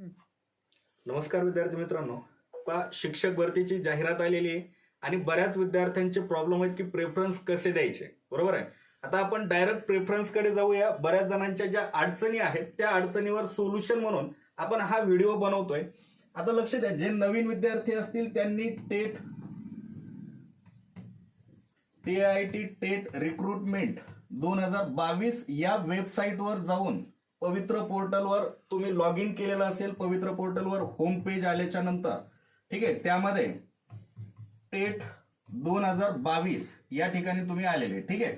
नमस्कार विद्यार्थी मित्रांनो. पा शिक्षक भरतीची जाहिरात आलेली आहे आणि बऱ्याच विद्यार्थ्यांचे प्रॉब्लेम आहेत की प्रेफरन्स कसे द्यायचे? बरोबर आहे? आता आपण डायरेक्ट प्रेफरन्सकडे जाऊया. बऱ्याच जणांच्या ज्या अडचणी आहेत त्या अडचणीवर सोल्युशन म्हणून आपण हा व्हिडिओ बनवतोय. आता लक्ष द्या जे नवीन विद्यार्थी असतील त्यांनी TET T I T TET recruitment दोन हजार बावीस या वेबसाईटवर जाऊन पवित्र पोर्टलवर तुम्ही लॉग इन केलेलं असेल पवित्र पोर्टलवर होम पेज आल्याच्यानंतर ठीक आहे? त्यामध्ये टेट दोन हजार बावीस या ठिकाणी तुम्ही आलेले ठीक आहे?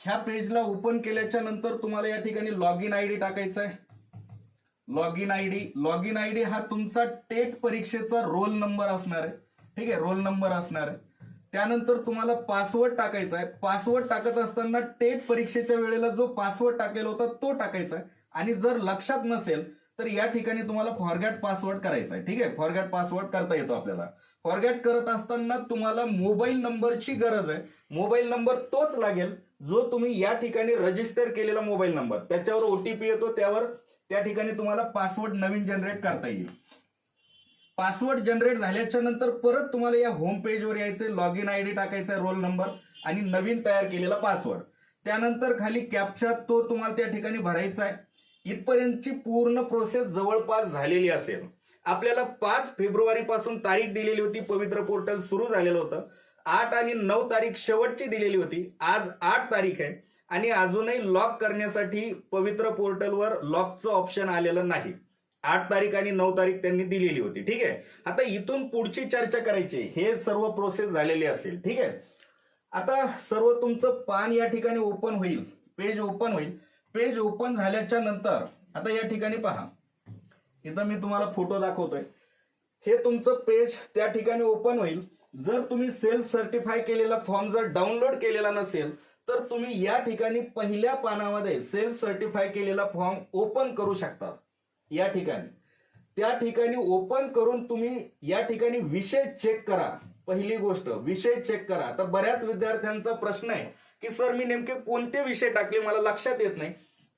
ह्या पेजला ओपन केल्याच्यानंतर तुम्हाला या ठिकाणी लॉग इन आय डी टाकायचा आहे. Log in I D log in I D हा तुमचा टेट परीक्षेचा रोल नंबर असणार आहे ठीक आहे? रोल नंबर असणार आहे. त्यानंतर तुम्हाला पासवर्ड टाकायचा आहे. पासवर्ड टाकत असताना टेट परीक्षेच्या वेळेला जो पासवर्ड टाकलेला होता तो टाकायचा आहे. आणि जर लक्षात नसेल तर या ठिकाणी तुम्हाला फॉरगॅट पासवर्ड करायचा आहे. ठीक आहे? फॉरगॅट पासवर्ड करता येतो आपल्याला. फॉरगॅट करत असताना तुम्हाला मोबाईल नंबरची गरज आहे. मोबाईल नंबर तोच लागेल जो तुम्ही या ठिकाणी रजिस्टर केलेला मोबाईल नंबर त्याच्यावर ओटीपी येतो त्यावर त्या ठिकाणी तुम्हाला पासवर्ड नवीन जनरेट करता येईल. पासवर्ड जनरेट झाल्याच्यानंतर परत तुम्हाला या होम पेजवर यायचे लॉग इन आय डी टाकायचा रोल नंबर आणि नवीन तयार केलेला पासवर्ड त्यानंतर खाली कॅप्चा तो तुम्हाला त्या ठिकाणी भरायचा आहे. इथपर्यंतची पूर्ण प्रोसेस जवळपास झालेली असेल. आपल्याला पाच फेब्रुवारी पासून तारीख दिलेली होती पवित्र पोर्टल सुरू झालेलं होतं. आठ आणि नऊ तारीख शेवटची दिलेली होती. आज आठ तारीख आहे आणि अजूनही लॉक करण्यासाठी पवित्र पोर्टलवर लॉकचं ऑप्शन आलेलं नाही. आठ तारीख आणि नऊ तारीख त्यांनी दिलेली होती. ठीक आहे? आता इथून पुढची चर्चा करायची. हे सर्व प्रोसेस झालेली असेल. ठीक आहे? आता सर्व तुमचं पान या ठिकाणी ओपन होईल. पेज ओपन होईल. पेज ओपन झाल्याच्यानंतर आता या ठिकाणी पहा. इथं मी तुम्हाला फोटो दाखवतोय. हे तुमचं पेज त्या ठिकाणी ओपन होईल. जर तुम्ही सेल्फ सर्टिफाय केलेला फॉर्म जर डाउनलोड केलेला नसेल तर तुम्ही या ठिकाणी पहिल्या पानामध्ये सेल्फ सर्टिफाय केलेला फॉर्म ओपन करू शकता. या ठिकाणी. त्या ठिकाणी ओपन करून तुम्ही या ठिकाणी विषय चेक करा. पहिली गोष्ट विषय चेक करा. तर बऱ्याच विद्यार्थ्यांचा प्रश्न आहे. की सर मी नेमके कोणते विषय टाकले मला लक्षात येत नाही.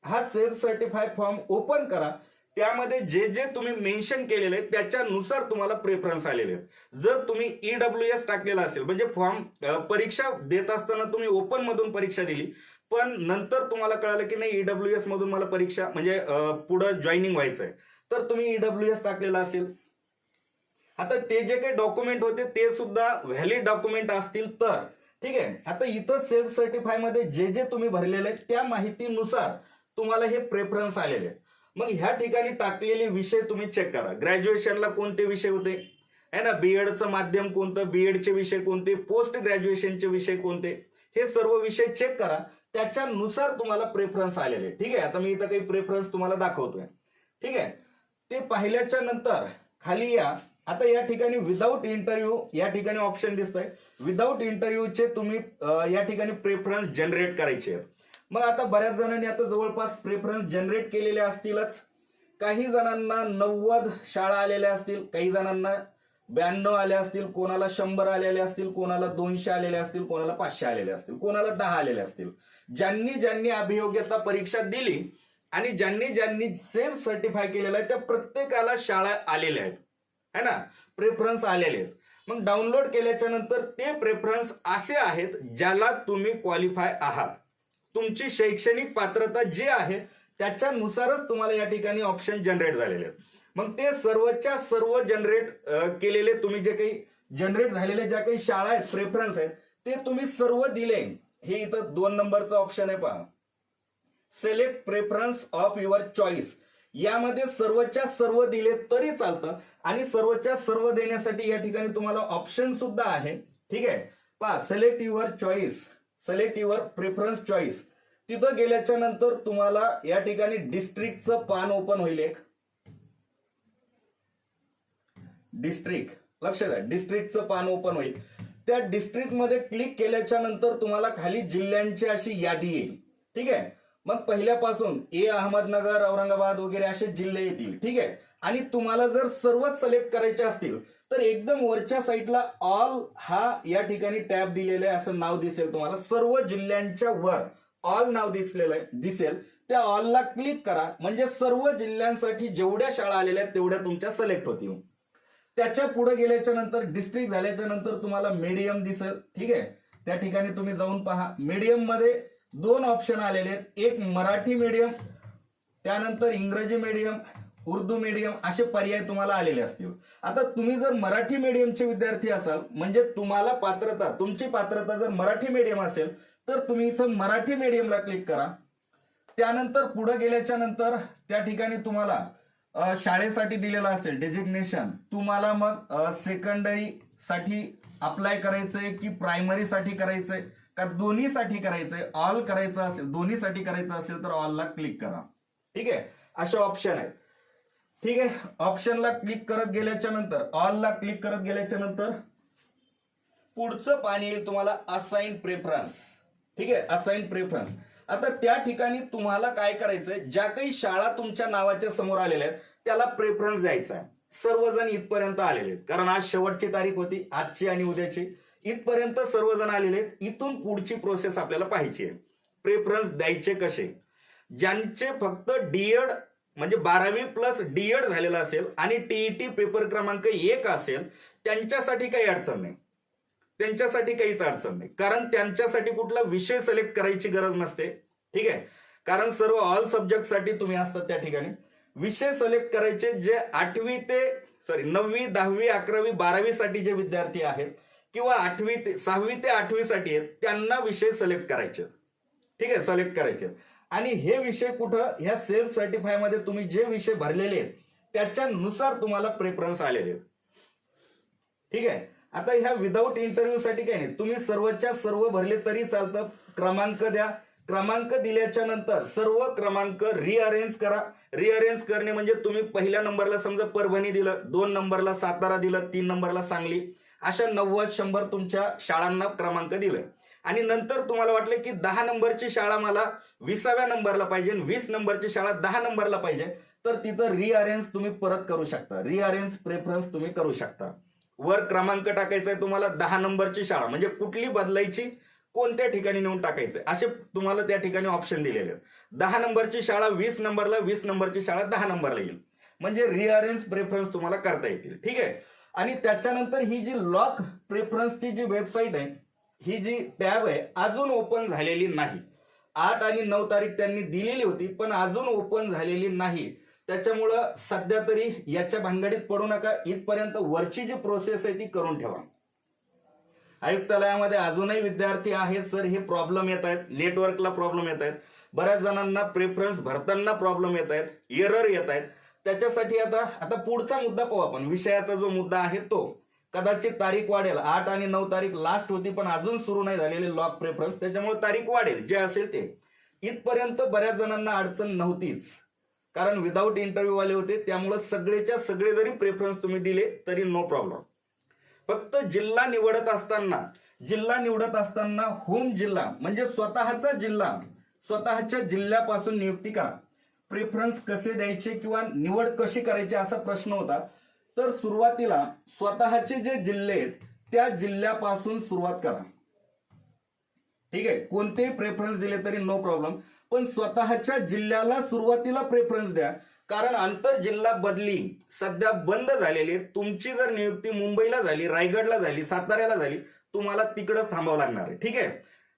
हा सेल्फ सर्टिफाय फॉर्म ओपन करा. त्यामध्ये जे जे तुम्ही मेन्शन केलेले आहेत त्याच्यानुसार तुम्हाला प्रेफरन्स आलेले आहेत. जर तुम्ही ईडब्ल्यू एस टाकलेला असेल म्हणजे फॉर्म परीक्षा देत असताना तुम्ही ओपन मधून परीक्षा दिली पण नंतर तुम्हाला कळालं की नाही ईडब्ल्यू एस मधून मला परीक्षा म्हणजे पुढं जॉईनिंग व्हायचं आहे. तर तुम्ही ईडब्ल्यू एस टाकलेला असेल. आता ते जे काही डॉक्युमेंट होते ते सुद्धा व्हॅलिड डॉक्युमेंट असतील तर. ठीक आहे? आता इथं सेल्फ सर्टिफायमध्ये जे जे तुम्ही भरलेले आहेत त्या माहितीनुसार तुम्हाला हे प्रेफरन्स आलेले मग ह्या ठिकाणी टाकलेले विषय तुम्ही चेक करा. ग्रॅज्युएशनला कोणते विषय होते? है ना? बीएडचं माध्यम कोणतं? बीएडचे विषय कोणते? पोस्ट ग्रॅज्युएशनचे विषय कोणते? हे सर्व विषय चेक करा. त्याच्यानुसार तुम्हाला प्रेफरन्स आलेले ठीक आहे? आता मी इथं काही प्रेफरन्स तुम्हाला दाखवतोय. ठीक आहे? ते पाहिल्याच्या नंतर खाली या. आता या ठिकाणी विदाऊट इंटरव्ह्यू या ठिकाणी ऑप्शन दिसतंय. विदाऊट इंटरव्ह्यूचे तुम्ही या ठिकाणी प्रेफरन्स जनरेट करायचे आहेत. मग आता बऱ्याच जणांनी आता जवळपास प्रेफरन्स जनरेट केलेले असतीलच. काही जणांना नव्वद शाळा आलेल्या असतील काही जणांना ब्याण्णव आल्या असतील कोणाला शंभर आलेले असतील कोणाला दोनशे आलेले असतील कोणाला पाचशे आलेले असतील कोणाला दहा आलेले असतील. ज्यांनी ज्यांनी अभियोग्यता परीक्षा दिली आणि ज्यांनी ज्यांनी सेम सर्टिफाय केलेला आहे त्या प्रत्येकाला शाळा आलेल्या आहेत. है ना? प्रेफरन्स आलेले आहेत. मग डाउनलोड केल्याच्यानंतर ते प्रेफरन्स असे आहेत ज्याला तुम्ही क्वालिफाय आहात. तुमची शैक्षणिक पात्रता जी आहे त्याच्यानुसारच तुम्हाला या ठिकाणी ऑप्शन जनरेट झालेले आहेत. मग ते सर्वच्या सर्व जनरेट केलेले तुम्ही जे काही जनरेट झालेले ज्या काही शाळा आहेत प्रेफरन्स आहेत ते तुम्ही सर्व दिले. हे इथं दोन नंबरचं ऑप्शन आहे पहा. Select preference of your choice यामध्ये सर्वच्या सर्व दिले तरी चालतं. आणि सर्वच्या सर्व देण्यासाठी या ठिकाणी तुम्हाला ऑप्शन सुद्धा आहे. ठीक आहे? पहा select your choice select your preference choice तिथं गेल्याच्यानंतर तुम्हाला या ठिकाणी डिस्ट्रिक्टचं पान ओपन होईल एक. डिस्ट्रिक्ट लक्ष द्या डिस्ट्रिक्टचं पान ओपन होईल. त्या डिस्ट्रिक्टमध्ये क्लिक केल्याच्यानंतर तुम्हाला खाली जिल्ह्यांची अशी यादी येईल. ठीक आहे? मग पहिल्यापासून ए अहमदनगर औरंगाबाद वगैरे असे जिल्हे येतील ठीक आहे? आणि तुम्हाला जर सर्वच सिलेक्ट करायचे असतील तर एकदम वरच्या साईडला ऑल हा या ठिकाणी टॅब दिलेला आहे असं नाव दिसेल तुम्हाला. सर्व जिल्ह्यांच्या वर ऑल नाव दिसलेलं आहे दिसेल. त्या ऑलला क्लिक करा. म्हणजे सर्व जिल्ह्यांसाठी जेवढ्या शाळा आलेल्या आहेत तेवढ्या तुमच्या सिलेक्ट होतील. त्याच्या पुढे गेल्याच्यानंतर डिस्ट्रिक्ट झाल्याच्यानंतर तुम्हाला मीडियम दिसेल ठीक आहे? त्या ठिकाणी तुम्ही जाऊन पहा. मीडियममध्ये दोन ऑप्शन आलेले आहेत. एक मराठी मीडियम त्यानंतर इंग्रजी मीडियम उर्दू मीडियम असे पर्याय तुम्हाला आलेले असतील. आता तुम्ही जर मराठी मीडियमचे विद्यार्थी असाल म्हणजे तुम्हाला पात्रता तुमची पात्रता जर मराठी मीडियम असेल तर तुम्ही इथं मराठी मीडियमला क्लिक करा. त्यानंतर पुढे गेल्याच्यानंतर त्या ठिकाणी तुम्हाला शाळेसाठी दिलेलं असेल डेजिग्नेशन तुम्हाला मग सेकंडरी साठी अप्लाय करायचंय की प्रायमरीसाठी करायचंय? तर दोन्हीसाठी करायचंय ऑल करायचं असेल दोन्हीसाठी करायचं असेल तर ऑलला क्लिक करा. ठीक आहे? असे ऑप्शन आहेत. ठीक आहे? ऑप्शनला क्लिक करत गेल्याच्यानंतर ऑलला क्लिक करत गेल्याच्यानंतर पुढचं पाणी येईल तुम्हाला असाइन प्रेफरन्स ठीक आहे? असाइन प्रेफरन्स आता त्या ठिकाणी तुम्हाला काय करायचंय? ज्या काही शाळा तुमच्या नावाच्या समोर आलेल्या आहेत त्याला प्रेफरन्स द्यायचा आहे. सर्वजण इथपर्यंत आलेले आहेत. कारण आज शेवटची तारीख होती आजची आणि उद्याची. इथपर्यंत सर्वजण आलेले आहेत. इथून पुढची प्रोसेस आपल्याला पाहायची आहे. प्रेफरन्स द्यायचे कसे? ज्यांचे फक्त डीएड म्हणजे बारावी प्लस डीएड झालेला असेल आणि टीईटी पेपर क्रमांक एक असेल त्यांच्यासाठी काही अडचण नाही. त्यांच्यासाठी काहीच अडचण नाही. कारण त्यांच्यासाठी कुठला विषय सिलेक्ट करायची गरज नसते. ठीक आहे? कारण सर्व ऑल सब्जेक्टसाठी तुम्ही असतात त्या ठिकाणी. विषय सिलेक्ट करायचे जे आठवी ते सॉरी नववी दहावी अकरावी बारावी साठी जे विद्यार्थी आहेत किंवा आठवी ते सहावी ते आठवी साठी आहेत त्यांना विषय सिलेक्ट करायचे. ठीक आहे सिलेक्ट करायचे. आणि हे विषय कुठं? ह्या सेल्फ सर्टिफायमध्ये तुम्ही जे विषय भरलेले आहेत त्याच्यानुसार तुम्हाला प्रेफरन्स आलेले आहेत. ठीक आहे? आता ह्या विदाऊट इंटरव्ह्यू साठी काय नाही तुम्ही सर्वच्या सर्व भरले तरी चालतं. क्रमांक द्या. क्रमांक दिल्याच्या नंतर सर्व क्रमांक रिअरेंज करा. रिअरेंज करणे म्हणजे तुम्ही पहिल्या नंबरला समजा परभणी दिलं दोन नंबरला सातारा दिलं तीन नंबरला सांगली. अशा नव्वद शंभर तुमच्या शाळांना क्रमांक दिलं. आणि नंतर तुम्हाला वाटलं की दहा नंबरची शाळा मला विसाव्या नंबरला पाहिजे वीस नंबरची शाळा दहा नंबरला पाहिजे तर तिथं रिअरेंज तुम्ही परत करू शकता. रिअरेंज प्रेफरन्स तुम्ही करू शकता. वर क्रमांक टाकायचा आहे तुम्हाला दहा नंबरची शाळा म्हणजे कुठली बदलायची कोणत्या ठिकाणी नेऊन टाकायचं असे तुम्हाला त्या ठिकाणी ऑप्शन दिलेले आहेत. दहा नंबरची शाळा वीस नंबरला वीस नंबरची शाळा दहा नंबरला येईल. म्हणजे रिअरेंज प्रेफरन्स तुम्हाला करता येतील. ठीक आहे? आणि त्याच्यानंतर ही जी लॉक प्रेफरन्सची जी वेबसाईट आहे ही जी टॅब आहे अजून ओपन झालेली नाही. आठ आणि नऊ तारीख त्यांनी दिलेली होती पण अजून ओपन झालेली नाही. त्याच्यामुळं सध्या तरी याच्या भानगडीत पडू नका. इथपर्यंत वरची जी प्रोसेस आहे ती करून ठेवा. आयुक्तालयामध्ये अजूनही विद्यार्थी आहेत सर हे प्रॉब्लेम येत आहेत. नेटवर्कला प्रॉब्लेम येत आहेत. बऱ्याच जणांना प्रेफरन्स भरताना प्रॉब्लेम येत आहेत. एरर येत आहेत. त्याच्यासाठी आता आता पुढचा मुद्दा पाहू आपण. विषयाचा जो मुद्दा आहे तो. कदाचित तारीख वाढेल. आठ आणि नऊ तारीख लास्ट होती पण अजून सुरू नाही झालेली लॉक प्रेफरन्स त्याच्यामुळे तारीख वाढेल जे असेल ते. इथपर्यंत बऱ्याच जणांना अडचण नव्हतीच. कारण विदाऊट इंटरव्ह्यू वाले होते त्यामुळे सगळेच्या सगळे जरी प्रेफरन्स तुम्ही दिले तरी नो प्रॉब्लेम फक्त जिल्हा निवडत असताना जिल्हा निवडत असताना होम जिल्हा म्हणजे स्वतःचा जिल्हा स्वतःच्या जिल्ह्यापासून नियुक्ती करा. प्रेफरन्स कसे द्यायचे किंवा निवड कशी करायची असा प्रश्न होता. तर सुरुवातीला स्वतःचे जे जिल्हे आहेत त्या जिल्ह्यापासून सुरुवात करा. ठीक आहे? कोणतेही प्रेफरन्स दिले तरी नो प्रॉब्लेम पण स्वतःच्या जिल्ह्याला सुरुवातीला प्रेफरन्स द्या. कारण आंतर जिल्हा बदली सध्या बंद झालेली आहे. तुमची जर नियुक्ती मुंबईला झाली रायगडला झाली साताऱ्याला झाली तुम्हाला तिकडच थांबावं लागणार आहे. ठीक आहे?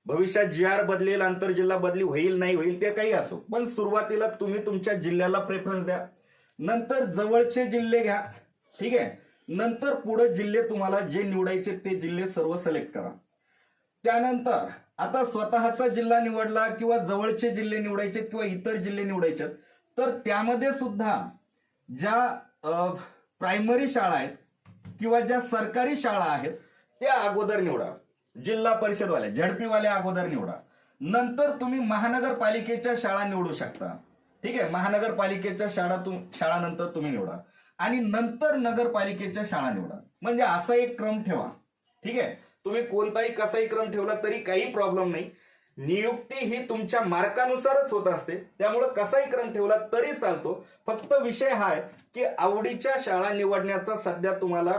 भविष्यात जी आर बदलेल आंतर जिल्हा बदली होईल नाही होईल ते काही असो. पण सुरुवातीला तुम्ही तुमच्या जिल्ह्याला प्रेफरन्स द्या. नंतर जवळचे जिल्हे घ्या. ठीक आहे? नंतर पुढे जिल्हे तुम्हाला जे निवडायचे ते जिल्हे सर्व सिलेक्ट करा. त्यानंतर आता स्वतःचा जिल्हा निवडला किंवा जवळचे जिल्हे निवडायचे किंवा इतर जिल्हे निवडायचे तर त्यामध्ये सुद्धा ज्या प्रायमरी शाळा आहेत किंवा ज्या सरकारी शाळा आहेत त्या अगोदर निवडा. जिल्हा परिषदवाल्या झडपीवाल्या अगोदर निवडा. नंतर तुम्ही महानगरपालिकेच्या शाळा निवडू शकता. ठीक आहे? महानगरपालिकेच्या शाळा तुम शाळानंतर तुम्ही निवडा. आणि नंतर नगरपालिकेच्या शाळा निवडा. म्हणजे असा एक क्रम ठेवा. ठीक आहे? तुम्ही कोणताही कसाही क्रम ठेवला तरी काही प्रॉब्लेम नाही. नियुक्ती ही तुमच्या मार्कानुसारच होत असते. त्यामुळे कसाही क्रम ठेवला तरी चालतो. फक्त विषय हा आहे की आवडीच्या शाळा निवडण्याचा सध्या तुम्हाला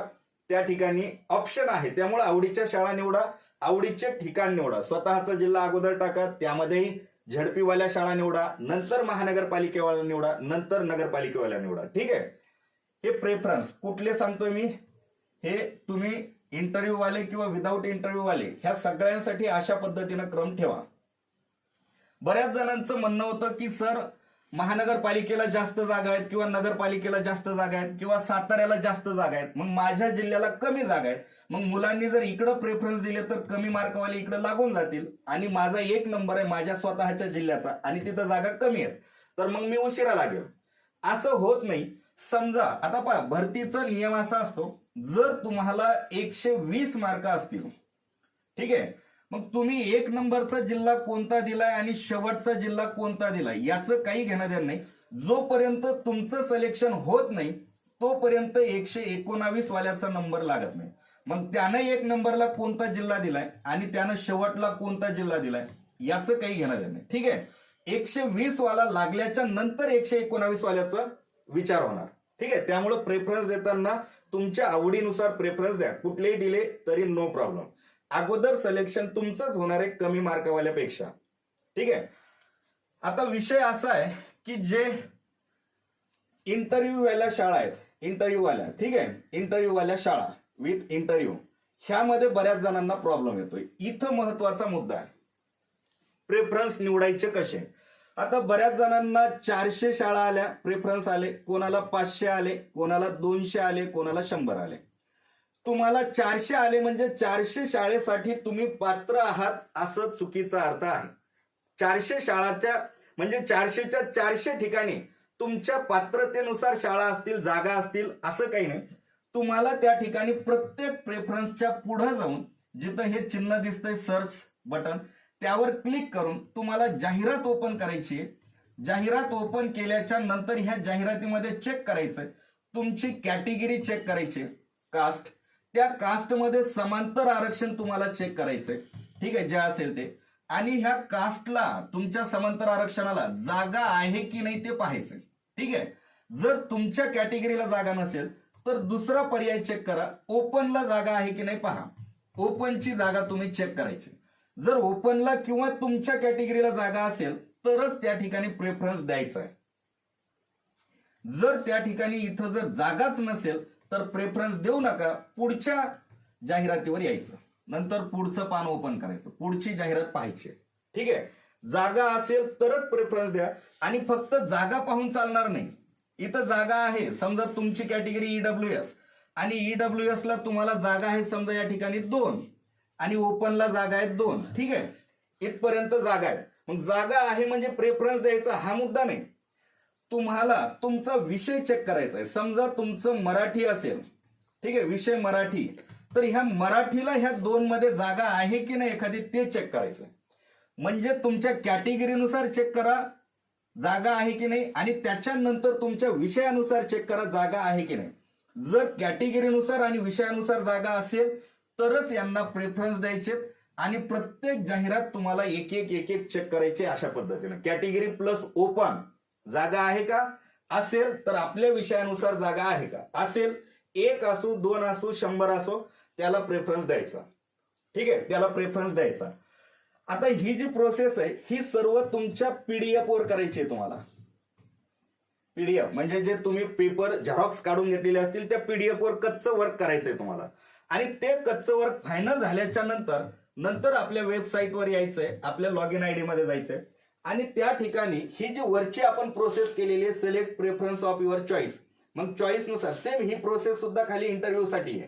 त्या ठिकाणी ऑप्शन आहे. त्यामुळे आवडीच्या शाळा निवडा. आवडीचे ठिकाण निवडा. स्वतःचा जिल्हा अगोदर टाका त्यामध्येही झडपीवाल्या शाळा निवडा नंतर महानगरपालिकेवाला निवडा नंतर नगरपालिकेवाला निवडा. ठीक आहे? हे प्रेफरन्स कुठले सांगतोय मी? हे तुम्ही इंटरव्ह्यू वाले किंवा विदाऊट इंटरव्ह्यू वाले ह्या सगळ्यांसाठी अशा पद्धतीनं क्रम ठेवा. बऱ्याच जणांचं म्हणणं होतं की सर महानगरपालिकेला जास्त जागा आहेत किंवा नगरपालिकेला जास्त जागा आहेत किंवा साताऱ्याला जास्त जागा आहेत मग माझ्या जिल्ह्याला कमी जागा आहेत मग मुलांनी जर इकडं प्रेफरन्स दिले तर कमी मार्कवाले इकडे लागून जातील. आणि माझा एक नंबर आहे माझ्या स्वतःच्या जिल्ह्याचा आणि तिथं जागा कमी आहेत. तर मग मी उशिरा लागेल. असं होत नाही. समजा आता पहा भरतीचा नियम असा असतो जर तुम्हाला एकशे वीस मार्क असतील ठीक आहे मग तुम्ही एक नंबरचा जिल्हा कोणता दिलाय आणि शेवटचा जिल्हा कोणता दिलाय? याचं काही घेणं देणं नाही. जोपर्यंत तुमचं सिलेक्शन होत नाही तोपर्यंत एकशे एकोणावीस वाल्याचा नंबर लागत नाही. मग त्यानं एक नंबरला कोणता जिल्हा दिलाय आणि त्यानं शेवटला कोणता जिल्हा दिलाय याचं काही घेणं देणं नाही. ठीक आहे? एकशे वीस वाला लागल्याच्या नंतर एकशे एकोणावीस वाल्याचा विचार होणार. ठीक आहे? त्यामुळे प्रेफरन्स देताना तुमच्या आवडीनुसार प्रेफरन्स द्या. कुठलेही दिले तरी नो प्रॉब्लेम अगोदर सिलेक्शन तुमचंच होणार आहे कमी मार्कवाल्यापेक्षा. ठीक आहे? आता विषय असा आहे की जे इंटरव्ह्यू वाल्या शाळा आहेत इंटरव्ह्यू वाल्या ठीक आहे? इंटरव्ह्यू वाल्या शाळा विथ इंटरव्ह्यू ह्यामध्ये बऱ्याच जणांना प्रॉब्लेम येतोय. इथं महत्त्वाचा मुद्दा आहे. प्रेफरन्स निवडायचे कसे? आता बऱ्याच जणांना चारशे शाळा आल्या प्रेफरन्स आले कोणाला पाचशे आले कोणाला दोनशे आले कोणाला शंभर आले. तुम्हाला चारशे आले म्हणजे चारशे शाळेसाठी तुम्ही पात्र आहात असं चुकीचा अर्थ आहे. चारशे शाळाच्या म्हणजे चारशेच्या चारशे ठिकाणी तुमच्या पात्रतेनुसार शाळा असतील जागा असतील असं काही नाही. तुम्हाला त्या ठिकाणी प्रत्येक प्रेफरन्सच्या पुढे जाऊन जिथं हे चिन्ह दिसतंय सर्च बटन त्यावर क्लिक करून तुम्हाला जाहिरात ओपन करायची आहे. जाहिरात ओपन केल्याच्यानंतर ह्या जाहिरातीमध्ये चेक करायचंय. तुमची कॅटेगरी चेक करायची कास्ट त्या कास्टमध्ये समांतर आरक्षण तुम्हाला चेक करायचंय. ठीक आहे जे असेल ते. आणि ह्या कास्टला तुमच्या समांतर आरक्षणाला जागा आहे की नाही ते पाहायचंय. ठीक आहे? जर तुमच्या कॅटेगरीला जागा नसेल तर दुसरा पर्याय चेक करा. ओपनला जागा आहे की नाही पहा. ओपनची जागा तुम्ही चेक करायची. जर ओपनला किंवा तुमच्या कॅटेगरीला जागा असेल तरच त्या ठिकाणी प्रेफरन्स द्यायचा आहे. जर त्या ठिकाणी इथं जर जागाच नसेल तर प्रेफरन्स देऊ नका. पुढच्या जाहिरातीवर यायचं. नंतर पुढचं पान ओपन करायचं. पुढची जाहिरात पाहायची. ठीक आहे? जागा असेल तरच प्रेफरन्स द्या. आणि फक्त जागा पाहून चालणार नाही. इथं जागा आहे. समजा तुमची कॅटेगरी ईडब्ल्यू एस आणि ईडब्ल्यू एस ला तुम्हाला जागा आहे समजा या ठिकाणी दोन. आणि ओपनला जागा आहेत दोन. ठीक आहे? इथपर्यंत जागा आहे. मग जागा आहे म्हणजे प्रेफरन्स द्यायचा हा मुद्दा नाही. तुम्हाला तुमचा विषय चेक करायचा आहे. समजा तुमचं मराठी असेल ठीक आहे विषय मराठी तर ह्या मराठीला ह्या दोन मध्ये जागा आहे की नाही एखादी ते चेक करायचं म्हणजे तुमच्या कॅटेगरीनुसार चेक करा जागा आहे की नाही आणि त्याच्यानंतर तुमच्या विषयानुसार चेक करा जागा आहे की नाही. जर कॅटेगरीनुसार आणि विषयानुसार जागा असेल तरच यांना प्रेफरन्स द्यायचे आणि प्रत्येक जाहिरात तुम्हाला एक एक एक एक चेक करायचे अशा पद्धतीने. कॅटेगरी प्लस ओपन जागा आहे का? असेल तर आपल्या विषयानुसार जागा आहे का? असेल एक असो दोन असो शंभर असो त्याला प्रेफरन्स द्यायचा. ठीक आहे? त्याला प्रेफरन्स द्यायचा. आता ही जी प्रोसेस आहे ही सर्व तुमच्या पीडीएफ वर करायची आहे तुम्हाला. पीडीएफ म्हणजे जे तुम्ही पेपर झेरॉक्स काढून घेतलेले असतील त्या पीडीएफ वर कच्चं वर्क करायचंय तुम्हाला. आणि ते कच्चं वर्क फायनल झाल्याच्यानंतर नंतर आपल्या वेबसाईटवर यायचंय आपल्या लॉग इन आयडी मध्ये जायचंय. आणि त्या ठिकाणी ही जी वरची आपण प्रोसेस केलेली आहे select preference of your choice मग चॉईसनुसार सेम ही प्रोसेस सुद्धा खाली इंटरव्ह्यूसाठी आहे.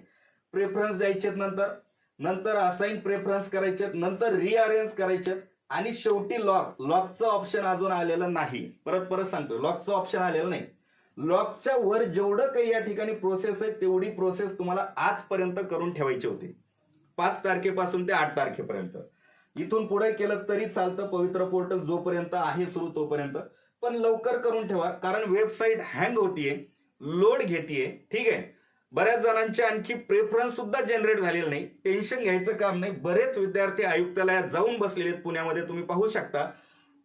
प्रेफरन्स द्यायचे नंतर नंतर असाइन प्रेफरन्स करायचे नंतर रिअरेंज करायचे आणि शेवटी लॉक लॉकचं ऑप्शन अजून आलेलं नाही. परत परत सांगतो लॉकचं ऑप्शन आलेलं नाही. लॉकच्या वर जेवढं काही या ठिकाणी प्रोसेस आहे तेवढी प्रोसेस तुम्हाला आजपर्यंत करून ठेवायची होती. पाच तारखेपासून ते आठ तारखेपर्यंत. इथून पुढे केलं तरी चालतं पवित्र पोर्टल जोपर्यंत आहे सुरू तोपर्यंत. पण लवकर करून ठेवा कारण वेबसाईट हँग होतीये लोड घेतीये ठीक आहे? बऱ्याच जणांचे आणखी प्रेफरन्स सुद्धा जनरेट झालेले नाही टेन्शन घ्यायचं काम नाही. बरेच विद्यार्थी आयुक्तालयात जाऊन बसलेले आहेत पुण्यामध्ये तुम्ही पाहू शकता.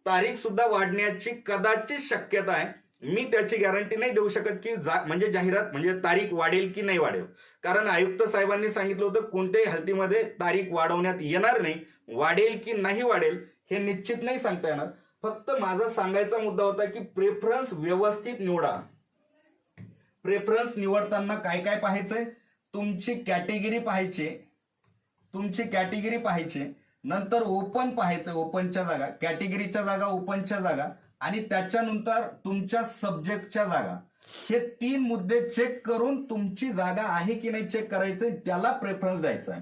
तारीख सुद्धा वाढण्याची कदाचित शक्यता आहे. मी त्याची गॅरंटी नाही देऊ शकत की जा म्हणजे जाहिरात म्हणजे तारीख वाढेल की नाही वाढेल. कारण आयुक्त साहेबांनी सांगितलं होतं कोणत्याही हल्तीमध्ये तारीख वाढवण्यात येणार नाही. वाढेल की नाही वाढेल हे निश्चित नाही सांगता येणार. फक्त माझा सांगायचा मुद्दा होता की प्रेफरन्स व्यवस्थित निवडा. प्रेफरन्स निवडताना काय काय पाहायचंय? तुमची कॅटेगरी पाहायची तुमची कॅटेगरी पाहायची नंतर ओपन पाहायचं ओपनच्या जागा. कॅटेगरीच्या जागा ओपनच्या जागा. आणि त्याच्यानंतर तुमच्या सब्जेक्टच्या जागा. हे तीन मुद्दे चेक करून तुमची जागा आहे की नाही चेक करायचंय त्याला प्रेफरन्स द्यायचा आहे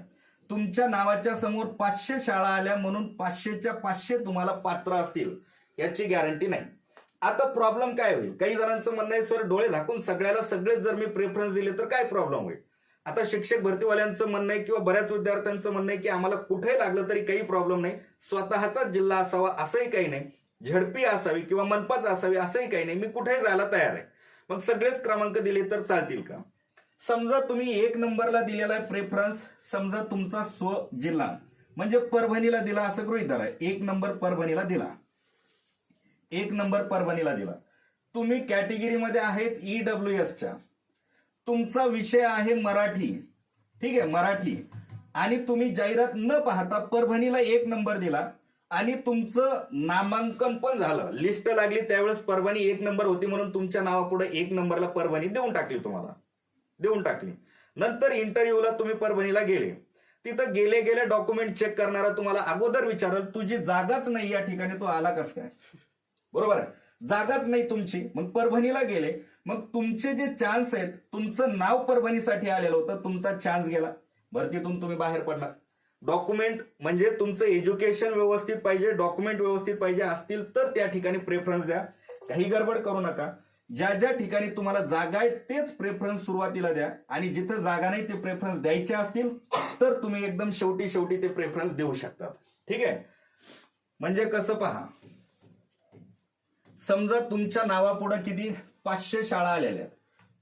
तुमच्या नावाच्या समोर पाचशे शाळा आल्या म्हणून पाचशेच्या पाचशे तुम्हाला पात्र असतील. याची गॅरंटी नाही. आता प्रॉब्लेम काय होईल? काही जणांचं म्हणणं आहे सर डोळे झाकून सगळ्याला सगळेच जर मी प्रेफरन्स दिले तर काय प्रॉब्लेम होईल? आता शिक्षक भरतीवाल्यांचं म्हणणं आहे किंवा बऱ्याच विद्यार्थ्यांचं म्हणणं आहे की आम्हाला कुठेही लागलं तरी काही प्रॉब्लेम नाही. स्वतःचा जिल्हा असावा असंही काही नाही. झडपी असावी किंवा मनपाच असावी असंही काही नाही. मी कुठेही जायला तयार आहे. मग सगळेच क्रमांक दिले तर चालतील का? समजा तुम्ही एक नंबरला दिलेला आहे प्रेफरन्स समजा तुमचा स्व जिल्हा. म्हणजे परभणीला दिला असं गृहित धरा. एक नंबर परभणीला दिला. एक नंबर परभणीला दिला. तुम्ही कॅटेगरीमध्ये आहेत ई डब्ल्यू च्या. तुमचा विषय आहे मराठी. ठीक आहे मराठी. आणि तुम्ही जाहिरात न पाहता परभणीला एक नंबर दिला. आणि तुमचं नामांकन पण झालं. लिस्ट लागली त्यावेळेस परभणी एक नंबर होती म्हणून तुमच्या नावापुढे एक नंबरला परभणी देऊन टाकली तुम्हाला. देऊन टाकली. नंतर इंटरव्ह्यूला तुम्ही परभणीला गेले. तिथं गेले गेले डॉक्युमेंट चेक करणारा तुम्हाला अगोदर विचारल तुझी जागाच नाही या ठिकाणी तो आला कस काय? बरोबर आहे? जागाच नाही तुमची. मग परभणीला गेले. मग तुमचे जे चान्स आहेत तुमचं नाव परभणीसाठी आलेलं होतं तुमचा चान्स गेला. भरतीतून तुम्ही बाहेर पडणार. डॉक्युमेंट म्हणजे तुमचं एज्युकेशन व्यवस्थित पाहिजे डॉक्युमेंट व्यवस्थित पाहिजे असतील तर त्या ठिकाणी प्रेफरन्स द्या. काही गडबड करू नका. ज्या ज्या ठिकाणी तुम्हाला जागा आहे तेच प्रेफरन्स सुरुवातीला द्या. आणि जिथं जागा नाही ते प्रेफरन्स द्यायचे असतील तर तुम्ही एकदम शेवटी शेवटी ते प्रेफरन्स देऊ शकतात. ठीक आहे? म्हणजे कसं पहा? समजा तुमच्या नावापुढे किती? पाचशे शाळा आलेल्या आहेत.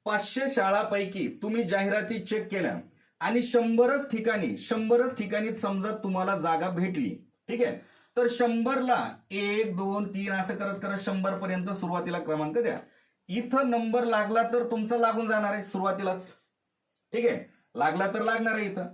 पाचशे शाळापैकी तुम्ही जाहिराती चेक केल्या आणि शंभरच ठिकाणी शंभरच ठिकाणी समजा तुम्हाला जागा भेटली. ठीक आहे? तर शंभरला एक दोन तीन असं करत करत शंभर पर्यंत सुरुवातीला क्रमांक द्या. इथं नंबर लागला तर तुमचा लागून जाणार आहे सुरुवातीलाच. ठीक आहे? लागला तर लागणार आहे इथं.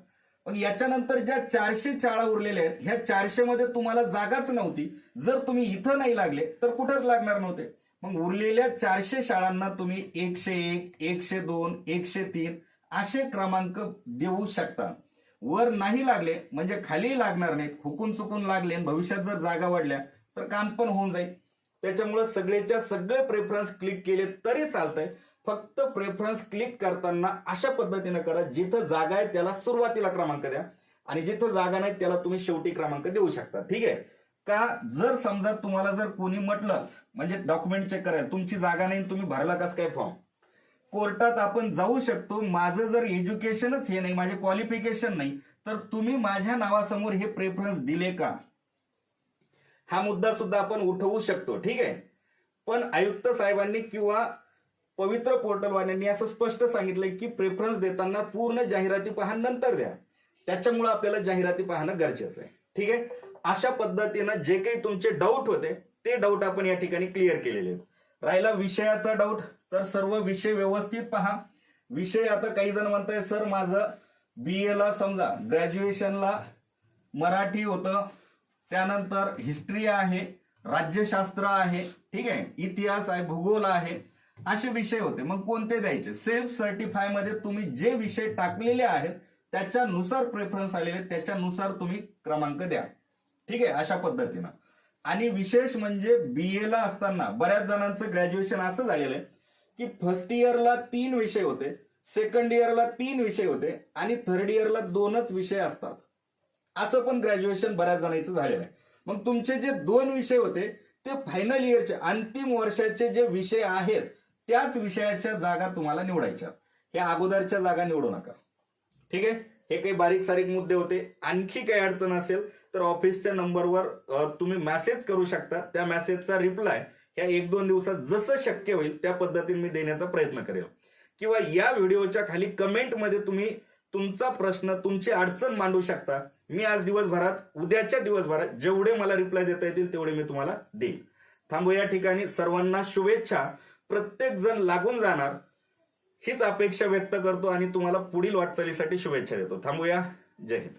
मग याच्यानंतर ज्या चारशे शाळा उरलेल्या आहेत ह्या चारशे मध्ये तुम्हाला जागाच नव्हती. जर तुम्ही इथं नाही लागले तर कुठंच लागणार नव्हते. मग उरलेल्या चारशे शाळांना तुम्ही एकशे एक एकशे दोन एकशे तीन असे क्रमांक देऊ शकता. वर नाही लागले म्हणजे खाली लागणार नाहीत हुकून चुकून लागले भविष्यात जर जागा वाढल्या तर काम पण होऊन जाईल. त्याच्यामुळे सगळेच्या सगळे प्रेफरन्स क्लिक केले तरी चालतंय. फक्त प्रेफरन्स क्लिक करताना अशा पद्धतीने करा जिथं जागा आहे त्याला सुरुवातीला क्रमांक द्या आणि जिथं जागा नाही त्याला तुम्ही शेवटी क्रमांक देऊ शकता. ठीक आहे? का जर समजा तुम्हाला जर कोणी म्हटलंच म्हणजे डॉक्युमेंट चेक करायला तुमची जागा नाही तुम्ही भरला कस काय फॉर्म कोर्टात आपण जाऊ शकतो माझं जर एज्युकेशनच हे नाही माझे क्वालिफिकेशन नाही तर तुम्ही माझ्या नावासमोर हे प्रेफरन्स दिले का? हा मुद्दा सुद्धा आपण उठवू शकतो ठीक आहे? पण आयुक्त साहेबांनी किंवा पवित्र पोर्टलवाल्यांनी असं स्पष्ट सांगितलंय की प्रेफरन्स देताना पूर्ण जाहिराती पाहण नंतर द्या. त्याच्यामुळे आपल्याला जाहिराती पाहणं गरजेचं आहे. ठीक आहे? अशा पद्धतीनं जे काही तुमचे डाऊट होते ते डाऊट आपण या ठिकाणी क्लिअर केलेले आहेत. राहिला विषयाचा डाऊट तर सर्व विषय व्यवस्थित पहा. विषय आता काही जण म्हणताय सर माझं बी ला समजा ग्रॅज्युएशनला मराठी होतं. त्यानंतर हिस्ट्री आहे राज्यशास्त्र आहे ठीक आहे? इतिहास आहे भूगोल आहे असे विषय होते. मग कोणते द्यायचे? सेल्फ सर्टिफायमध्ये तुम्ही जे विषय टाकलेले आहेत त्याच्यानुसार प्रेफरन्स आलेले त्याच्यानुसार तुम्ही क्रमांक द्या. ठीक आहे? अशा पद्धतीनं. आणि विशेष म्हणजे बी ला असताना बऱ्याच जणांचं ग्रॅज्युएशन असं झालेलं आहे की फर्स्ट इयरला तीन विषय होते सेकंड इयरला तीन विषय होते आणि थर्ड इयरला दोनच विषय असतात. असं पण ग्रॅज्युएशन बऱ्याच जणांचं झालेलं आहे. मग तुमचे जे दोन विषय होते ते फायनल इयरचे अंतिम वर्षाचे जे विषय आहेत त्याच विषयाच्या जागा तुम्हाला निवडायच्या या अगोदरच्या जागा निवडू नका. ठीक आहे? हे काही बारीक सारीक मुद्दे होते. आणखी काही अडचण असेल तर ऑफिसच्या नंबरवर तुम्ही मेसेज करू शकता. त्या मेसेजचा रिप्लाय ह्या एक दोन दिवसात जसं शक्य होईल त्या पद्धतीने मी देण्याचा प्रयत्न करेल. किंवा या व्हिडिओच्या खाली कमेंटमध्ये तुम्ही तुमचा प्रश्न तुमची अडचण मांडू शकता. मी आज दिवसभरात उद्याच्या दिवसभरात जेवढे मला रिप्लाय देता येतील तेवढे मी तुम्हाला देईन. थांबू या ठिकाणी. सर्वांना शुभेच्छा. प्रत्येक जण लागून जाणार हीच अपेक्षा व्यक्त करतो आणि तुम्हाला पुढील वाटचालीसाठी शुभेच्छा देतो. थांबूया. जय हिंद.